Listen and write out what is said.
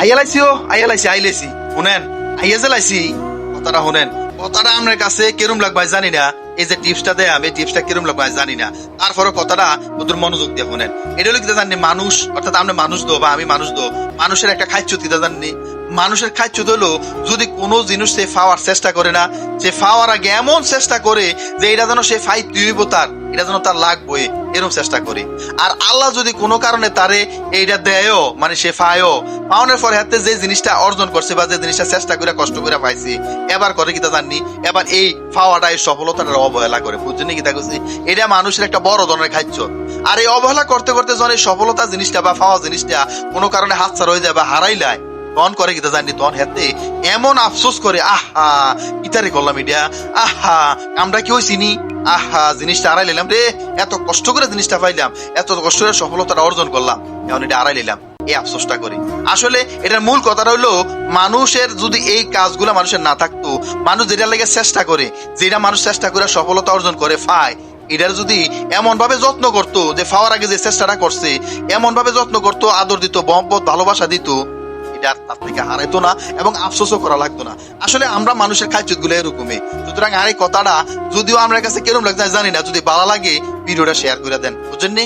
আইয়া ও আইয়া লাইছি শুনেন, আইয়া যে কথাটা শুনেন। কথাটা আমার কাছে কেরম লাগবে জানি না। এই যে টিপসটা দেয়, আমি টিপসটা কিরম লাগবে জানি না। তারপরে কথাটা তোদের মনোযোগ দিয়ে শুনেন। এটা হলো কি জানি মানুষ, অর্থাৎ আমরা মানুষ দো বা আমি মানুষ দো, মানুষের একটা দিতে জানি মানুষের খাদ্য হলো, যদি কোনো জিনিস সে ফাওয়ার চেষ্টা করে না, সে ফাওয়ার আগে এমন চেষ্টা করে যে এটা যেন সে ফাই তুইব তার, এটা যেন তার লাগবে এরকম চেষ্টা করে। আর আল্লাহ যদি কোনো কারণে তারে এইটা দেয়ও মানে সে পায়ও পাওয়ানোর পরে হাতে যে জিনিসটা অর্জন করছে বা যে জিনিসটা চেষ্টা করে, কষ্ট করে পাইছে, এবার করে কি তা জাননি? এবার এই ফাওয়াটা, এই সফলতাটার অবহেলা করে, বুঝছেন কি তা এটা মানুষের একটা বড় ধরনের খাদ্য আর এই অবহেলা করতে করতে যখন এই সফলতা জিনিসটা বা ফাওয়া জিনিসটা কোনো কারণে হাতছাড়া হয়ে যায় বা হারাইলায় তখন করে কি জানি তখন হেতে এমন আফসোস করে, আহা ইতারে করলাম এটা? আহা, আমরা কি চিনি? আহা, জিনিসটা আড়াই নিলাম রে, এত কষ্ট করে জিনিসটা পাইলাম, এত কষ্ট করে সফলতাটা অর্জন করলাম, এখন এটা আড়াই নিলাম, এই আফসোসটা করি। আসলে এটার মূল কথাটা হলো, মানুষের যদি এই কাজগুলো মানুষের না থাকতো, মানুষ যেটা লেগে চেষ্টা করে, যেটা মানুষ চেষ্টা করে সফলতা অর্জন করে পায় এটার যদি এমন ভাবে যত্ন করতো, যে ফাওয়ার আগে যে চেষ্টাটা করছে এমন ভাবে যত্ন করতো, আদর দিত, মহব্বত, ভালোবাসা দিত এটা তার থেকে হারাইতো না এবং আফসোসও করা লাগতো না। আসলে আমরা মানুষের খাদ্যগুলো এরকমই। সুতরাং আর এই কথাটা যদিও আমার কাছে কেরম লাগছে জানি না। যদি ভালো লাগে, ভিডিওটা শেয়ার করে দেন। বুঝছেন নি